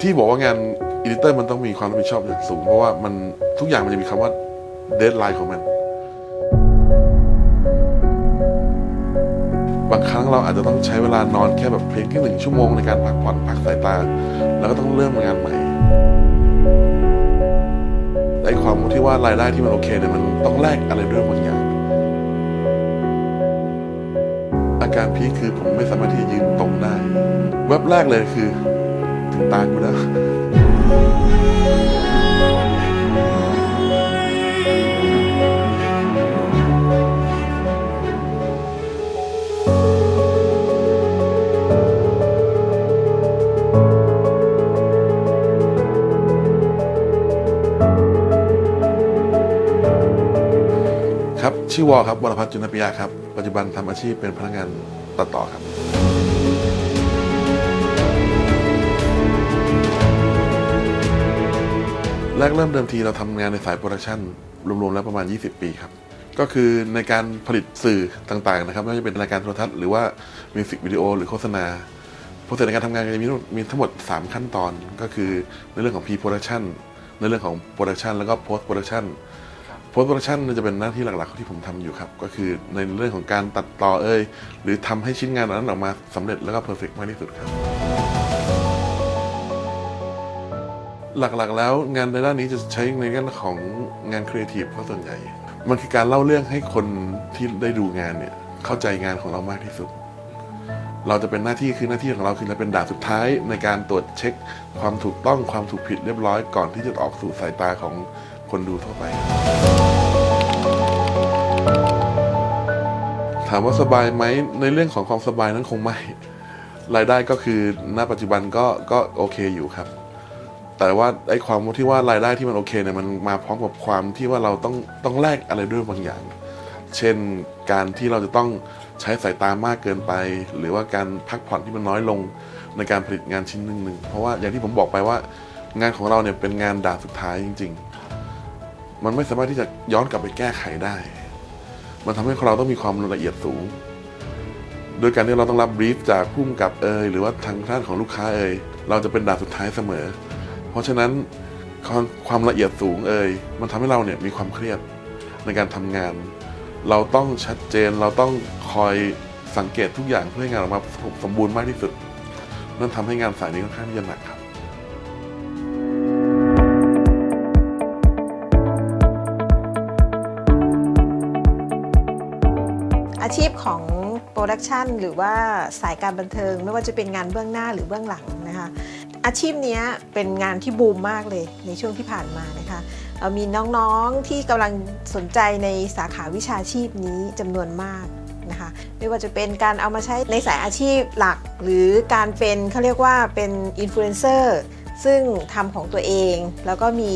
ที่บอกว่างานอีดิเตอร์มันต้องมีความรับผิดชอบอย่างสูง เพราะว่ามันทุกอย่างมันจะมีคำว่าเดทไลน์ของมัน บางครั้งเราอาจจะต้องใช้เวลานอนแค่แบบเพียงแค่หนึ่งชั่วโมงในการพักผ่อนพักสายตา แล้วก็ต้องเริ่มงานใหม่ไอ้ความที่ว่ารายได้ที่มันโอเคเนี่ยมันต้องแลกอะไรด้วยบางอย่าง อาการพีคคือผมไม่สามารถที่จะยืนตรงได้เว็บแรกเลยคือ ถึงตากูแล้ว ชื่อวอครับวรพัฒน์จุนปิยะครับ ปัจจุบันทำอาชีพเป็นพนักงานตัดต่อครับ แรกเริ่มเดิมทีเราทำงานในสายโปรดักชันรวมๆแล้วประมาณ 20 ปีครับ ก็คือในการผลิตสื่อต่างๆนะครับไม่ว่าจะเป็นรายการโทรทัศน์หรือว่ามิวสิกวิดีโอหรือโฆษณาโปรเซสในการทำงานก็จะมีทั้งหมดมีทั้งหมด 3 ขั้นตอนก็คือในเรื่องของ pre production ในเรื่องของ production แล้วก็ post production post production จะเป็นหน้าที่หลักๆที่ผมทำอยู่ครับ ก็คือในเรื่องของการตัดต่อเอ่ยหรือทำให้ชิ้นงานนั้นออกมาสำเร็จแล้วก็ perfect มากที่สุดครับ หลักๆแล้วงานในด้านนี้จะใช้ในด้านของงานครีเอทีฟเพราะส่วนใหญ่ มันคือการเล่าเรื่องให้คนที่ได้ดูงานเนี่ยเข้าใจงานของเรามากที่สุด เราจะเป็นหน้าที่คือหน้าที่ของเราคือเราเป็นด่านสุดท้ายในการตรวจเช็ค ความถูกต้องความถูกผิดเรียบร้อยก่อนที่จะออกสู่สายตาของคนดูทั่วไปามว่าสบายไหมในเรื่องของความสบายนั้นคงไม่ รายได้ก็คือณปัจจุบันก็ก็โอเคอยู่ครับ แต่ว่าไอ้ความที่ว่ารายได้ที่มันโอเคเนี่ยมันมาพร้อมกับความที่ว่าเราต้องต้องแลกอะไรด้วยบางอย่าง เช่นการที่เราจะต้องใช้สายตามากเกินไป หรือว่าการพักผ่อนที่มันน้อยลงในการผลิตงานชิ้นหนึ่งหนึ่งเพราะว่าอย่างที่ผมบอกไปว่างานของเราเนี่ยเป็นงานด่านสุดท้ายจริง ๆ มันไม่สามารถที่จะย้อนกลับไปแก้ไขได้ มันทำให้เราต้องมีความละเอียดสูง โดยการที่เราต้องรับบรีฟจากผู้กำกับเอยหรือว่าทางด้านของลูกค้าเอยเราจะเป็นด่านสุดท้ายเสมอ เพราะฉะนั้นความความละเอียดสูงเอยมันทำให้เราเนี่ยมีความเครียดในการทำงาน เราต้องชัดเจนเราต้องคอยสังเกตทุกอย่างเพื่อให้งานออกมาสมบูรณ์มากที่สุด นั่นทำให้งานสายนี้ค่อนข้างที่จะหนักครับ อาชีพของโปรดักชันหรือว่าสายการบันเทิง ไม่ว่าจะเป็นงานเบื้องหน้าหรือเบื้องหลังนะคะอาชีพนี้เป็นงานที่บูมมากเลยในช่วงที่ผ่านมานะคะมีน้องๆที่กำลังสนใจในสาขาวิชาชีพนี้จำนวนมากนะคะไม่ว่าจะเป็นการเอามาใช้ในสายอาชีพหลัก หรือการเป็นเขาเรียกว่าเป็นอินฟลูเอนเซอร์ซึ่งทำของตัวเอง แล้วก็มี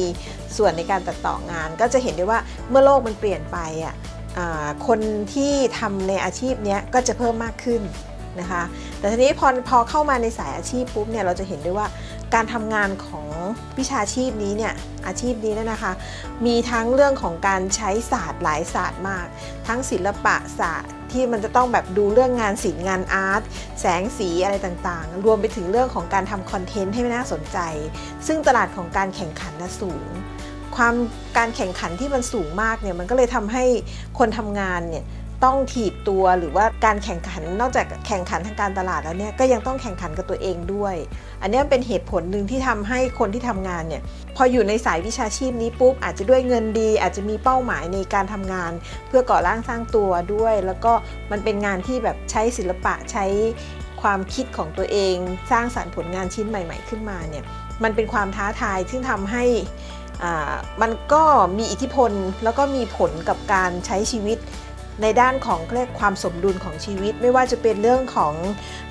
ส่วนในการตัดต่องาน ก็จะเห็นได้ว่าเมื่อโลกมันเปลี่ยนไปอะอ่า คนที่ทำในอาชีพนี้ก็จะเพิ่มมากขึ้นนะคะ แต่ทีนี้พอพอเข้ามาในสายอาชีพปุ๊บเนี่ยเราจะเห็นได้ว่าการทำงานของวิชาชีพนี้เนี่ยอาชีพนี้เนี่ยนะคะ มีทั้งเรื่องของการใช้ศาสตร์หลายศาสตร์มาก ทั้งศิลปะศาสตร์ที่มันจะต้องแบบดูเรื่องงานศิลป์งานอาร์ตแสงสีอะไรต่างๆ รวมไปถึงเรื่องของการทำคอนเทนต์ให้น่าสนใจ ซึ่งตลาดของการแข่งขันน่ะสูง ความการแข่งขันที่มันสูงมากเนี่ยมันก็เลยทำให้คนทำงานเนี่ยต้องถีบตัวหรือว่าการแข่งขันนอกจากแข่งขันทางการตลาดแล้วเนี่ยก็ยังต้องแข่งขันกับตัวเองด้วย อันนี้เป็นเหตุผลหนึ่งที่ทำให้คนที่ทำงานเนี่ยพออยู่ในสายวิชาชีพนี้ปุ๊บอาจจะด้วยเงินดี อาจจะมีเป้าหมายในการทำงาน เพื่อก่อร่างสร้างตัวด้วย แล้วก็มันเป็นงานที่แบบใช้ศิลปะใช้ความคิดของตัวเอง สร้างสรรค์ผลงานชิ้นใหม่ ๆ ขึ้นมาเนี่ยมันเป็นความท้าทายที่ทำให้ มันก็มีอิทธิพลแล้วก็มีผลกับการใช้ชีวิตในด้านของเรียกความสมดุลของชีวิต ไม่ว่าจะเป็นเรื่องของ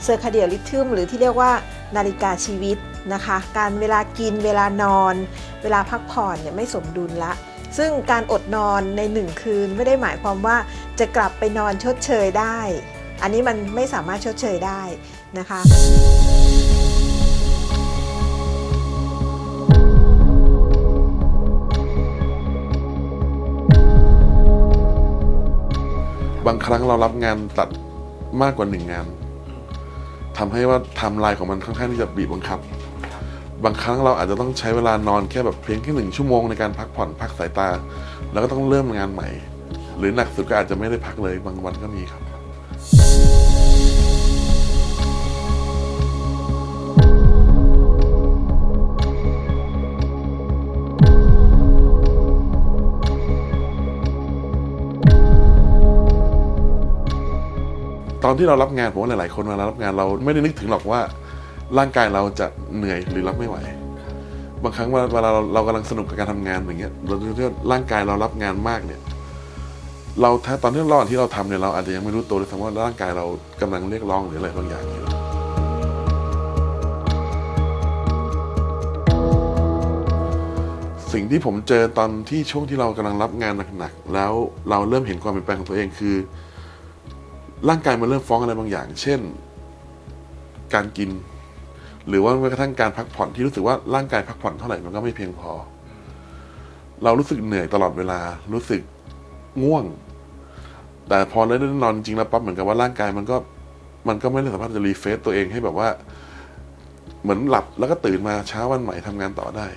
เซอร์คาเดียลิทึมหรือที่เรียกว่านาฬิกาชีวิตนะคะ การเวลากินเวลานอน เวลาพักผ่อนเนี่ยไม่สมดุลละ ซึ่งการอดนอนในหนึ่งคืนไม่ได้หมายความว่าจะกลับไปนอนชดเชยได้ อันนี้มันไม่สามารถชดเชยได้นะคะ บางครั้งเรารับงานตัดมากกว่าหนึ่งงานทำให้ว่าไทม์ไลน์ของมันค่อนข้างที่จะบีบบังคับ บางครั้งเราอาจจะต้องใช้เวลานอนแค่แบบเพียงแค่หนึ่งชั่วโมงในการพักผ่อนพักสายตา แล้วก็ต้องเริ่มงานใหม่ หรือหนักสุดก็อาจจะไม่ได้พักเลยบางวันก็มีครับ ตอนที่เรารับงานผมว่าหลายๆ คนเวลารับงานเราไม่ได้นึกถึงหรอกว่าร่างกายเราจะเหนื่อยหรือรับไม่ไหว บางครั้งเวลาเราเรากำลังสนุกกับการทำงานอย่างเงี้ยเราเร่ร่างกายเรารับงานมากเนี่ยเราถ้าตอนที่ระหว่างที่เราทำเนี่ยเราอาจจะยังไม่รู้ตัวเลยซ้ำว่าร่างกายเรากำลังเรียกร้องหรืออะไรบางอย่างอยู่สิ่งที่ผมเจอตอนที่ช่วงที่เรากำลังรับงานหนักๆแล้วเราเริ่มเห็นความเปลี่ยนแปลงของตัวเองคือ ร่างกายมันเริ่มฟ้องอะไรบางอย่าง เช่น การกิน หรือว่าแม้กระทั่งการพักผ่อนที่รู้สึกว่าร่างกายพักผ่อนเท่าไหร่มันก็ไม่เพียงพอ เรารู้สึกเหนื่อยตลอดเวลา รู้สึกง่วง แต่พอได้นอนจริงๆแล้วปั๊บเหมือนกับว่าร่างกายมันก็มันก็ไม่ได้สามารถจะรีเฟซตัวเองให้แบบว่า เหมือนหลับแล้วก็ตื่นมาเช้าวันใหม่ทำงานต่อได้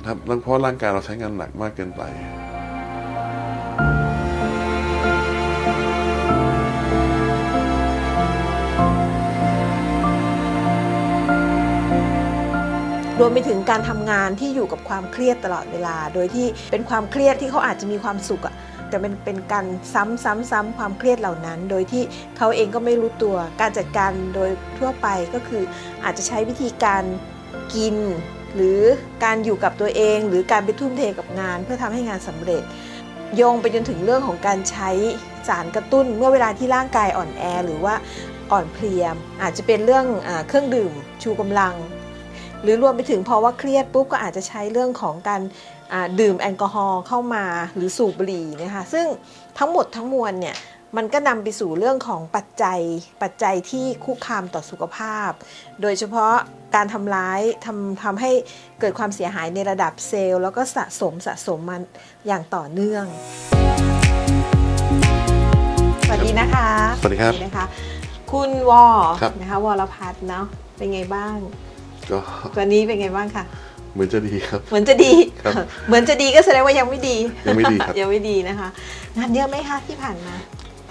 นะครับเพราะร่างกายเราใช้งานหนักมากเกินไป รวมไปถึงการทำงานที่อยู่กับความเครียดตลอดเวลา โดยที่เป็นความเครียดที่เขาอาจจะมีความสุขอะแต่เป็นเป็นการซ้ำซ้ำซ้ำความเครียดเหล่านั้น โดยที่เขาเองก็ไม่รู้ตัว การจัดการโดยทั่วไปก็คืออาจจะใช้วิธีการกิน หรือการอยู่กับตัวเอง หรือการไปทุ่มเทกับงาน เพื่อทำให้งานสำเร็จ โยงไปจนถึงเรื่องของการใช้สารกระตุ้น เมื่อเวลาที่ร่างกายอ่อนแอ หรือว่าอ่อนเพลีย อาจจะเป็นเรื่องอเครื่องดื่มชูกำลัง หรือรวมไปถึงพอว่าเครียดปุ๊บก็อาจจะใช้เรื่องของการอ่าดื่มแอลกอฮอล์เข้ามาหรือสูบบุหรี่นะคะซึ่งทั้งหมดทั้งมวลเนี่ยมันก็นำไปสู่เรื่องของปัจจัยปัจจัยที่คุกคามต่อสุขภาพ โดยเฉพาะการทำร้ายทำทำให้เกิดความเสียหายในระดับเซลล์ แล้วก็สะสมสะสมมันอย่างต่อเนื่อง สวัสดีนะคะ สวัสดีครับนะคะ คุณวอครับนะคะวรพัฒน์เนาะเป็นไงบ้าง ก็วันนี้เป็นไงบ้างคะเหมือนจะดีครับ เหมือนจะดีครับเหมือนจะดีก็แสดงว่ายังไม่ดี ยังไม่ดีครับยังไม่ดีนะคะ งานเยอะไหมคะที่ผ่านมา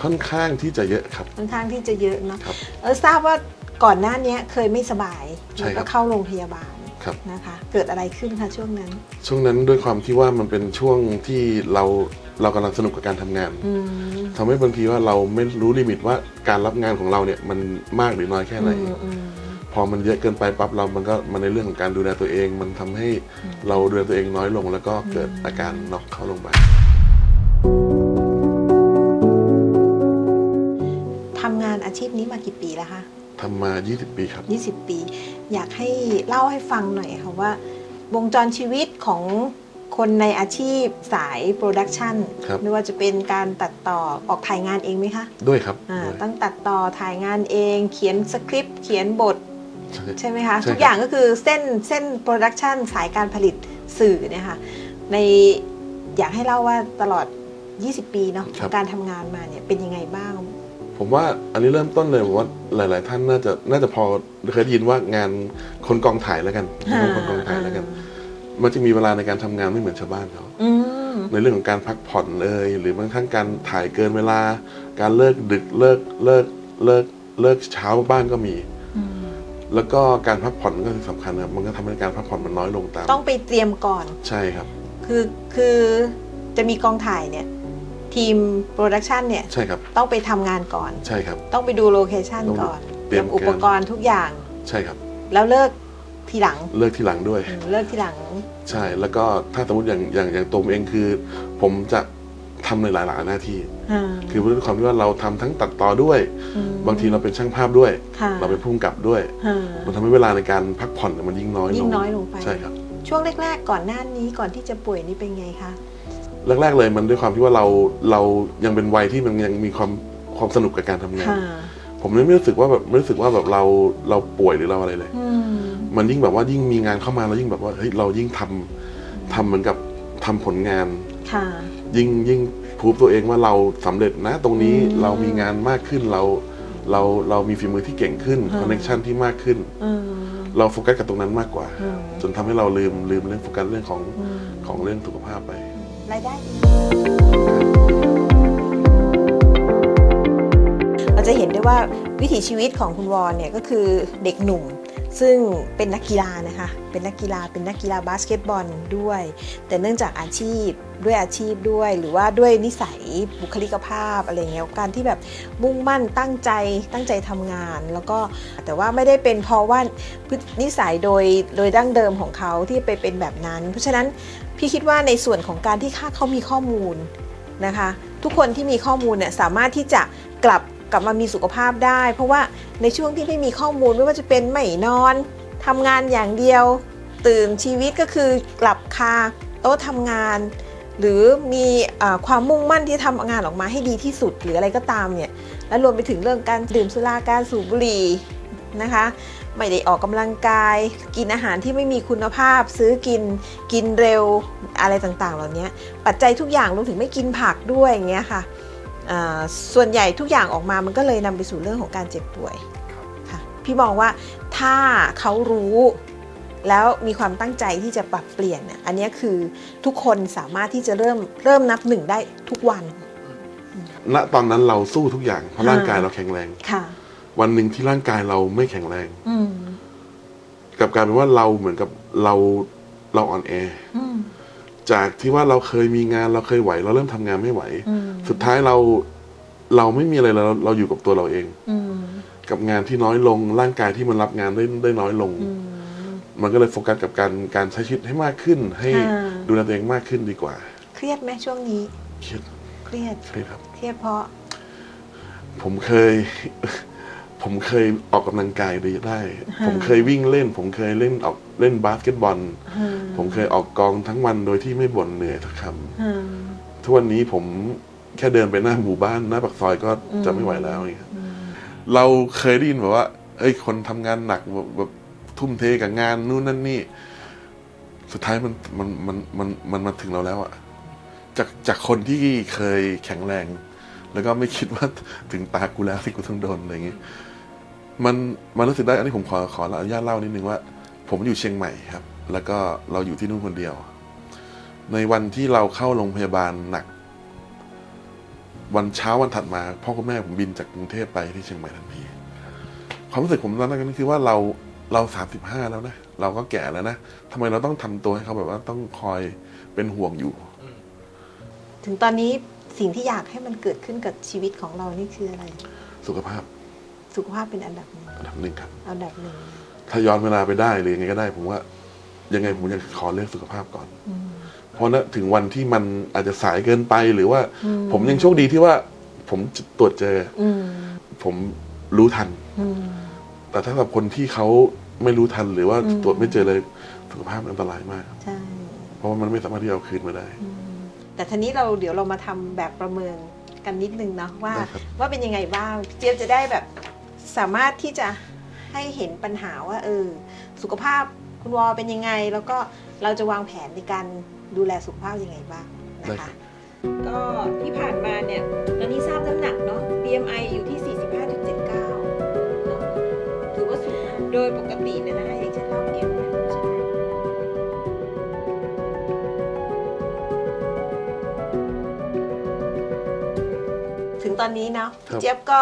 ค่อนข้างที่จะเยอะครับ ค่อนข้างที่จะเยอะเนาะครับเออทราบว่าก่อนหน้านี้เคยไม่สบายใช่แล้วครัก็บเข้าโรงพยาบาลครับนะคะ เกิดอะไรขึ้นคะช่วงนั้น ช่วงนั้นด้วยความที่ว่ามันเป็นช่วงที่เราเรากำลังสนุกกับการทำงานอืมทำให้บางทีว่าเราไม่รู้ลิมิตว่าการรับงานของเราเนี่ยมันมากหรือน้อยแค่ไหนอืมอืม พอมันเยอะเกินไปปั๊บเรา มันก็มันในเรื่องของการดูแลตัวเอง มันทำให้เราดูแลตัวเองน้อยลง แล้วก็เกิดอาการน็อกเข้าโรงพยาบาลทำงานอาชีพนี้มากี่ปีแล้วคะทำมา 20 ปีครับ 20 ปี อยากให้เล่าให้ฟังหน่อยค่ะว่า วงจรชีวิตของคนในอาชีพสายโปรดักชันครับไม่ว่าจะเป็นการตัดต่อออกถ่ายงานเองไหมคะ ด้วยครับอ่าด้วยตั้งตัดต่อถ่ายงานเอง เขียนสคริปต์ เขียนบท ใช่ใช่ไหมคะใช่ครับทุกอย่างก็คือเส้นเส้นโปรดักชันสายการผลิตสื่อเนี่ยค่ะในอยากให้เล่าว่าตลอด 20 ปีเนาะของการทำงานมาเนี่ยเป็นยังไงบ้าง ผมว่าอันนี้เริ่มต้นเลยผมว่าหลาย ๆ ท่านน่าจะน่าจะพอเคยได้ยินว่างานคนกองถ่ายแล้วกันคนกองถ่ายแล้วกัน มันจะมีเวลาในการทำงานไม่เหมือนชาวบ้านเขาอืมในเรื่องของการพักผ่อนเลย หรือบางทั้งการถ่ายเกินเวลา การเลิกดึกเลิกเลิกเลิกเลิกเช้าบ้างก็มีอืม แล้วก็การพักผ่อนก็คือสำคัญนะครับมันก็ทำให้การพักผ่อนมันน้อยลงตามต้องไปเตรียมก่อน ใช่ครับ คือคือจะมีกองถ่ายเนี่ย ทีมโปรดักชันเนี่ย ใช่ครับ ต้องไปทำงานก่อน ใช่ครับ ต้องไปดูโลเคชันต้องก่อนเตรียม อุปกรณ์ทุกอย่าง ใช่ครับ แล้วเลิกทีหลังเลิกทีหลังด้วย อืมเลิกทีหลัง ใช่แล้วก็ถ้าสมมติอย่างอย่างอย่างตัวผมเองคือ ผมจะ ทำในหลายๆหน้าที่ อ่า คือด้วยความที่ว่าเราทำทั้งตัดต่อด้วยมบางทีเราเป็นช่างภาพด้วย ค่ะเราเป็นผู้กำกับด้วย อ่า มันทำให้เวลาในการพักผ่อนเนี่ยมันยิ่งน้อยลงยิ่งน้อยลงไป ใช่ครับ ช่วงแรก ๆ ก่อนหน้านี้ก่อนที่จะป่วยนี่เป็นไงคะ แรก ๆ เลยมันด้วยความที่ว่าเราเรายังเป็นวัยที่มันยังมีความความสนุกกับการทำงาน ค่ะ ผมเลยไม่รู้สึกว่าแบบไม่รู้สึกว่าแบบเราเราป่วยหรือเราอะไรเลย อืม มันยิ่งแบบว่ายิ่งมีงานเข้ามาแล้วยิ่งแบบว่าเฮ้ยเรายิ่งทำทำเหมือนกับทำผลงาน ค่ะ ยิ่งยิ่งพูฟตัวเองว่าเราสำเร็จนะ ตรงนี้อืมเรามีงานมากขึ้นเราเราเรามีฝีมือที่เก่งขึ้นอืมคอนเนคชันที่มากขึ้นอืมเราโฟกัสกับตรงนั้นมากกว่าอืมจนทำให้เราลืมลืมเรื่องโฟกัสเรื่องของอืมของเรื่องสุขภาพไปรายได้ดีเราจะเห็นได้ว่าวิถีชีวิตของคุณวอนเนี่ยก็คือเด็กหนุ่ม ซึ่งเป็นนักกีฬานะคะ เป็นนักกีฬา เป็นนักกีฬาบาสเกตบอลด้วย แต่เนื่องจากอาชีพด้วยอาชีพด้วย หรือว่าด้วยนิสัยบุคลิกภาพอะไรเงี้ย การที่แบบมุ่งมั่นตั้งใจตั้งใจทำงาน แล้วก็แต่ว่าไม่ได้เป็นเพราะว่านิสัยโดยโดยดั้งเดิมของเขาที่ไปเป็นแบบนั้น เพราะฉะนั้นพี่คิดว่าในส่วนของการที่ค่าเขามีข้อมูลนะคะ ทุกคนที่มีข้อมูลเนี่ยสามารถที่จะกลับ กลับมามีสุขภาพได้ เพราะว่าในช่วงที่ไม่มีข้อมูลไม่ว่าจะเป็นไม่นอนทำงานอย่างเดียว ตื่นชีวิตก็คือกลับคาโต๊ะทำงาน หรือมีอความมุ่งมั่นที่ทำงานออกมาให้ดีที่สุดหรืออะไรก็ตามเนี่ยและรวมไปถึงเรื่องการดื่มสุราการสูบบุหรี่นะคะไม่ได้ออกกำลังกาย กินอาหารที่ไม่มีคุณภาพ ซื้อกินกินเร็วอะไรต่างๆ เหล่านี้ปัจจัยทุกอย่างรวมถึงไม่กินผักด้วยอย่างเงี้ยค่ะ ส่วนใหญ่ทุกอย่างออกมามันก็เลยนำไปสู่เรื่องของการเจ็บป่วยค่ะพี่มองว่าถ้าเขารู้แล้วมีความตั้งใจที่จะปรับเปลี่ยนเนี่ยอันเนี้ยคือทุกคนสามารถที่จะเริ่มเริ่มนับหนึ่งได้ทุกวัน ณตอนนั้นเราสู้ทุกอย่าง เพราะอ่าร่างกายเราแข็งแรงค่ะ วันหนึ่งที่ร่างกายเราไม่แข็งแรงอืมกลับกลายเป็นว่าเราเหมือนกับเราเราอ่อนแออืมจากที่ว่าเราเคยมีงานเราเคยไหว เราเริ่มทำงานไม่ไหว อืม สุดท้ายเราเราไม่มีอะไรเราเราอยู่กับตัวเราเอง อืมกับงานที่น้อยลงร่างกายที่มันรับงานได้ได้น้อยลง อืม มันก็เลยโฟกัสกับการการใช้ชีวิตให้มากขึ้น ให้อ่าดูแลตัวเองมากขึ้นดีกว่าเครียดไหมช่วงนี้ เครียดเครียด เครียดครับ เครียดเพราะ ผมเคย ผมเคยออกกำลังกายได้ผมเคยวิ่งเล่น ผมเคยเล่นออกเล่นบาสเกตบอลผมเคยออกกองทั้งวันโดยที่ไม่บ่นเหนื่อยสักคำทุกวันนี้ผม แค่เดินไปหน้าหมู่บ้านหน้าปากซอยก็จะไม่ไหวแล้วอย่างเงี้ยเราเคยได้ยินแบบว่า เอ้ยคนทำงานหนักแบบแบบทุ่มเทกับงานนู่นนั่นนี่ สุดท้ายมันมันมันมันมันมาถึงเราแล้วอะจากจากคนที่เคยแข็งแรง แล้วก็ไม่คิดว่าถึงตากูแล้วที่กูต้องโดนอะไรอย่างเงี้ยมันมันรู้สึกได้อันนี้ผมขอขออนุญาตเล่านิดนึงว่า ผมอยู่เชียงใหม่ครับ แล้วก็เราอยู่ที่นู่นคนเดียว ในวันที่เราเข้าโรงพยาบาลหนัก วันเช้าวันถัดมา พ่อกับแม่ผมบินจากกรุงเทพไปที่เชียงใหม่ทันทีความรู้สึกผมตอนนั้นก็คือว่าเราเราสามสิบห้าแล้วนะเราก็แก่แล้วนะทำไมเราต้องทำตัวให้เขาแบบว่าต้องคอยเป็นห่วงอยู่ ถึงตอนนี้สิ่งที่อยากให้มันเกิดขึ้นกับชีวิตของเรานี่คืออะไร สุขภาพ สุขภาพเป็นอันดับหนึ่งอันดับหนึ่งครับอันดับหนึ่งถ้าย้อนเวลาไปได้หรือยังไงก็ได้ ผมว่า ยังไงผมยังขอเลือกสุขภาพก่อนอืม เพราะนะถึงวันที่มันอาจจะสายเกินไปหรือว่าอืมผมยังโชคดีที่ว่า ผมตรวจเจออืมผมรู้ทันอืมแต่ถ้ากับคนที่เขาไม่รู้ทันหรือว่าอืมตรวจไม่เจอเลยสุขภาพมันอันตรายมากใช่เพราะว่ามันไม่สามารถที่จะเอาคืนมาได้อืมแต่ทีนี้เราเดี๋ยวเรามาทำแบบประเมินกันนิดนึงเนาะว่าได้ครับว่าเป็นยังไงบ้างพี่เจี๊ยบจะได้แบบสามารถที่จะให้เห็นปัญหาว่าเออสุขภาพคุณวอเป็นยังไง แล้วก็เราจะวางแผนในการ ดูแลสุขภาพยังไงบ้างนะได้ครัคะบก็ที่ผ่านมาเนี่ยตอนนี้ทราบน้ำหนักเนาะ BMI อยู่ที่ 45.79เนอะถือว่าสูงมากโดยปกติเนี่ยนะคะอย่างเช่นเราเอวเนี่ยผู้ชายถึงตอนนี้เนาะครับเจี๊ยบก็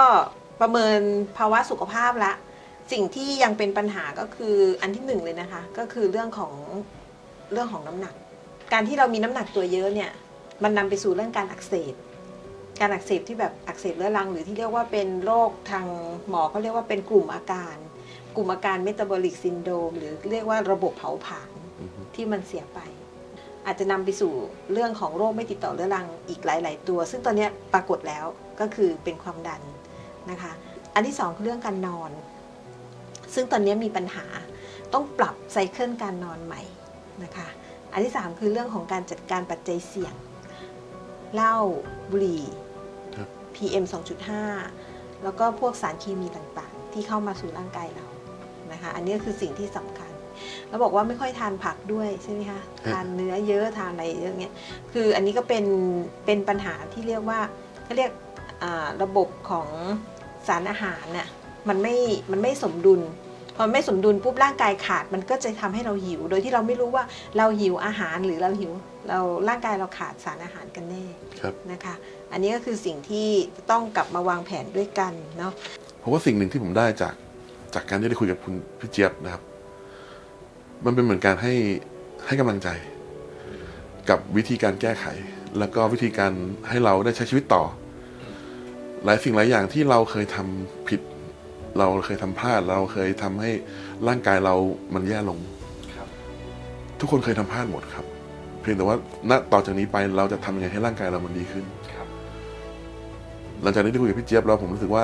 ประเมินภาวะสุขภาพละ สิ่งที่ยังเป็นปัญหาก็คืออันที่หนึ่งเลยนะคะ ก็คือเรื่องของเรื่องของน้ำหนัก การที่เรามีน้ำหนักตัวเยอะเนี่ย มันนำไปสู่เรื่องการอักเสบ การอักเสบที่แบบอักเสบเรื้อรัง หรือที่เรียกว่าเป็นโรคทางหมอเขาเรียกว่าเป็นกลุ่มอาการ กลุ่มอาการเมตาบอลิกซินโดมหรือเรียกว่าระบบเผาผลาญที่มันเสียไป อาจจะนำไปสู่เรื่องของโรคไม่ติดต่อเรื้อรังอีกหลาย ๆ ตัว ซึ่งตอนนี้ปรากฏแล้วก็คือเป็นความดันนะคะ อันที่สองคือเรื่องการนอน ซึ่งตอนนี้มีปัญหาต้องปรับไซเคิลการนอนใหม่นะคะ อันที่สามคือเรื่องของการจัดการปัจจัยเสี่ยงเหล้าบุหรี่ครับ PM 2.5 แล้วก็พวกสารเคมีต่างๆ ที่เข้ามาสู่ร่างกายเรานะคะอันนี้ก็คือสิ่งที่สำคัญแล้วบอกว่าไม่ค่อยทานผักด้วยใช่ไหมคะทานเนื้อเยอะทานอะไรเยอะเงี้ยคืออันนี้ก็เป็นเป็นปัญหาที่เรียกว่าเขาเรียกอ่าระบบของสารอาหารน่ะมันไม่มันไม่สมดุล พอไม่สมดุลปุ๊บร่างกายขาดมันก็จะทำให้เราหิว โดยที่เราไม่รู้ว่าเราหิวอาหารหรือเราหิวเราร่างกายเราขาดสารอาหารกันแน่ครับนะคะ อันนี้ก็คือสิ่งที่ต้องกลับมาวางแผนด้วยกันเนาะเพราะว่าสิ่งหนึ่งที่ผมได้จากจากการที่ได้คุยกับคุณพี่เจี๊ยบนะครับ มันเป็นเหมือนการให้ให้กำลังใจ กับวิธีการแก้ไข แล้วก็วิธีการให้เราได้ใช้ชีวิตต่อ หลายสิ่งหลายอย่างที่เราเคยทำผิด เราเคยทำพลาด เราเคยทำให้ร่างกายเรามันแย่ลงครับทุกคนเคยทำพลาดหมดครับ เพียงแต่ว่าณต่อจากนี้ไปเราจะทำยังไงให้ร่างกายเรามันดีขึ้นครับหลังจากที่ได้คุยกับพี่เจี๊ยบแล้วผมรู้สึกว่า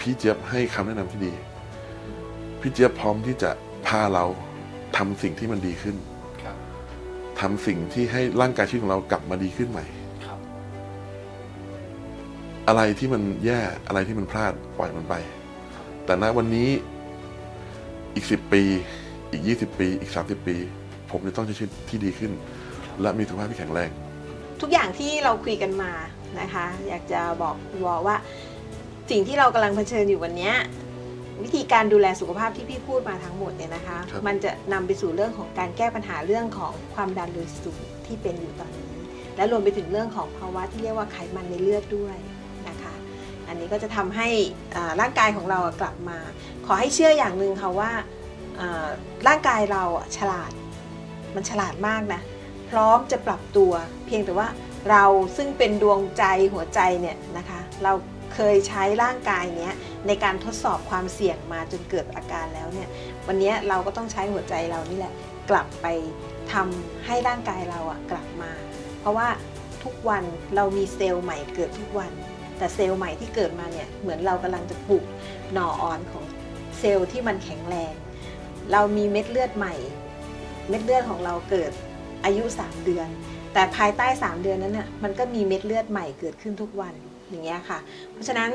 พี่เจี๊ยบให้คำแนะนำที่ดี พี่เจี๊ยบพร้อมที่จะพาเราทำสิ่งที่มันดีขึ้นครับทำสิ่งที่ให้ร่างกายชีวิตของเรากลับมาดีขึ้นใหม่ครับอะไรที่มันแย่อะไรที่มันพลาดปล่อยมันไป แต่ณวันนี้อีกสิบปี อีกยี่สิบปี อีกสามสิบปี ผมจะต้องใช้ชีวิตที่ดีขึ้น และมีสุขภาพที่แข็งแรง ทุกอย่างที่เราคุยกันมานะคะ อยากจะบอกคุณวอว่า สิ่งที่เรากำลังเผชิญอยู่วันเนี้ยวิธีการดูแลสุขภาพที่พี่พูดมาทั้งหมดเนี่ยนะคะครับมันจะนำไปสู่เรื่องของการแก้ปัญหาเรื่องของความดันโลหิตสูงที่เป็นอยู่ตอนนี้ และรวมไปถึงเรื่องของภาวะที่เรียกว่าไขมันในเลือดด้วยนะคะ อันนี้ก็จะทำให้ร่างกายของเรากลับมา ขอให้เชื่ออย่างหนึ่งค่ะว่าร่างกายเราฉลาด มันฉลาดมากนะ พร้อมจะปรับตัว เพียงแต่ว่าเราซึ่งเป็นดวงใจหัวใจเนี่ยนะคะ เราเคยใช้ร่างกายเนี้ยในการทดสอบความเสี่ยงมาจนเกิดอาการแล้วเนี่ย วันนี้เราก็ต้องใช้หัวใจเรานี่แหละ กลับไปทำให้ร่างกายเราอะกลับมา เพราะว่าทุกวันเรามีเซลล์ใหม่เกิดทุกวัน แต่เซลล์ใหม่ที่เกิดมาเนี่ยเหมือนเรากำลังจะปลูกหน่ออ่อนของเซลล์ที่มันแข็งแรง เรามีเม็ดเลือดใหม่ เม็ดเลือดของเราเกิดอายุ 3 เดือน แต่ภายใต้ 3 เดือนนั้นน่ะมันก็มีเม็ดเลือดใหม่เกิดขึ้นทุกวันอย่างเงี้ยค่ะ เพราะฉะนั้น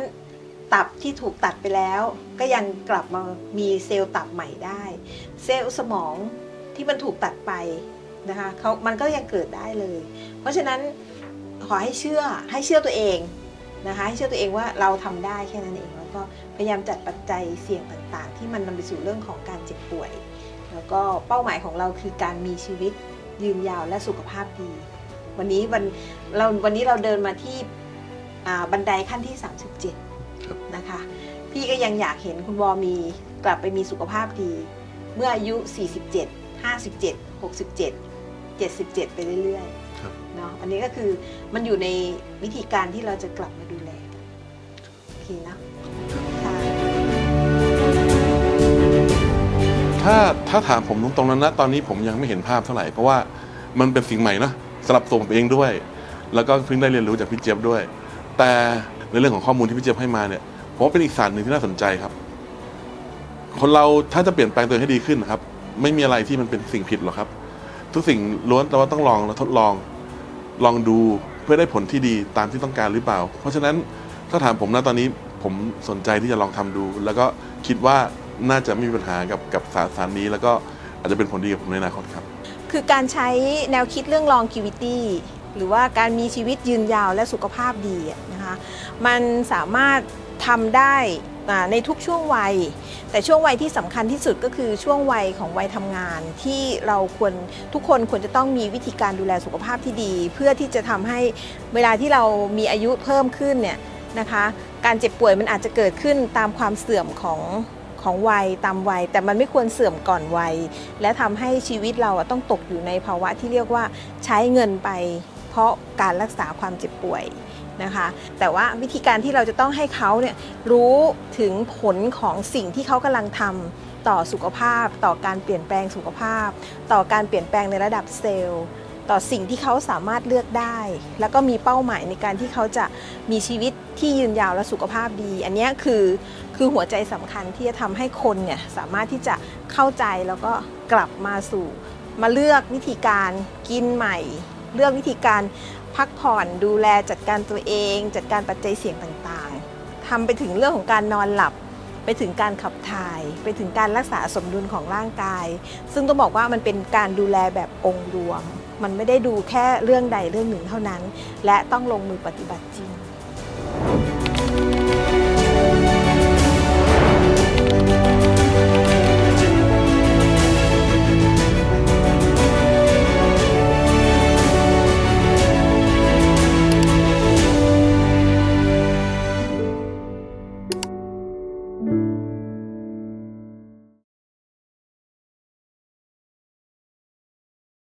ตับที่ถูกตัดไปแล้ว ก็ยังกลับมามีเซลล์ตับใหม่ได้ เซลล์สมองที่มันถูกตัดไปนะคะเขามันก็ยังเกิดได้เลย เพราะฉะนั้นขอให้เชื่อให้เชื่อตัวเอง นะคะให้เชื่อตัวเองว่าเราทำได้แค่นั้นเอง แล้วก็พยายามจัดปัจจัยเสี่ยงต่างๆ ที่มันนำไปสู่เรื่องของการเจ็บป่วย แล้วก็เป้าหมายของเราคือการมีชีวิตยืนยาวและสุขภาพดี วันนี้วันเราวันนี้เราเดินมาที่อ่าบันไดขั้นที่ครับ37 นะคะ พี่ก็ยังอยากเห็นคุณวอมีกลับไปมีสุขภาพดี เมื่ออายุ 47 57 67 77 ไปเรื่อยครับๆเนาะอันนี้ก็คือมันอยู่ในวิธีการที่เราจะกลับมา ถ้าถ้าถามผมตรงๆนั้นนะตอนนี้ผมยังไม่เห็นภาพเท่าไหร่เพราะว่ามันเป็นสิ่งใหม่นะสำหรับตัวผมเองด้วย แล้วก็เพิ่งได้เรียนรู้จากพี่เจี๊ยบด้วย แต่ในเรื่องของข้อมูลที่พี่เจี๊ยบให้มาเนี่ยผมว่าเป็นอีกศาสตร์หนึ่งที่น่าสนใจครับ คนเราถ้าจะเปลี่ยนแปลงตัวให้ดีขึ้นนะครับ ไม่มีอะไรที่มันเป็นสิ่งผิดหรอกครับ ทุกสิ่งล้วนแต่ว่าต้องลองและทดลอง ลองดูเพื่อได้ผลที่ดีตามที่ต้องการหรือเปล่า เพราะฉะนั้นถ้าถามผมนะตอนนี้ผมสนใจที่จะลองทำดู แล้วก็คิดว่า น่าจะไม่มีปัญหากับกับสารสารนี้ แล้วก็อาจจะเป็นผลดีกับผมในอนาคตครับ คือการใช้แนวคิดเรื่อง longevity หรือว่าการมีชีวิตยืนยาวและสุขภาพดีนะคะมันสามารถทำได้ในทุกช่วงวัย แต่ช่วงวัยที่สำคัญที่สุดก็คือช่วงวัยของวัยทำงาน ที่เราควรทุกคนควรจะต้องมีวิธีการดูแลสุขภาพที่ดี เพื่อที่จะทำให้เวลาที่เรามีอายุเพิ่มขึ้นเนี่ยนะคะการเจ็บป่วยมันอาจจะเกิดขึ้นตามความเสื่อมของ ของวัยตามวัย แต่มันไม่ควรเสื่อมก่อนวัย และทำให้ชีวิตเราต้องตกอยู่ในภาวะที่เรียกว่าใช้เงินไป เพราะการรักษาความเจ็บป่วยนะคะแต่ว่าวิธีการที่เราจะต้องให้เขาเนี่ยรู้ถึงผลของสิ่งที่เขากำลังทำต่อสุขภาพ ต่อการเปลี่ยนแปลงสุขภาพ ต่อการเปลี่ยนแปลงในระดับเซลล์ ต่อสิ่งที่เขาสามารถเลือกได้ แล้วก็มีเป้าหมายในการที่เขาจะมีชีวิตที่ยืนยาวและสุขภาพดี อันนี้คือคือหัวใจสำคัญที่จะทำให้คนเนี่ยสามารถที่จะเข้าใจแล้วก็กลับมาสู่ มาเลือกวิธีการกินใหม่ เลือกวิธีการพักผ่อนดูแลจัดการตัวเอง จัดการปัจจัยเสี่ยงต่างๆทำไปถึงเรื่องของการนอนหลับไปถึงการขับถ่าย ไปถึงการรักษาสมดุลของร่างกาย ซึ่งต้องบอกว่ามันเป็นการดูแลแบบองค์รวม มันไม่ได้ดูแค่เรื่องใดเรื่องหนึ่งเท่านั้น และต้องลงมือปฏิบัติจริง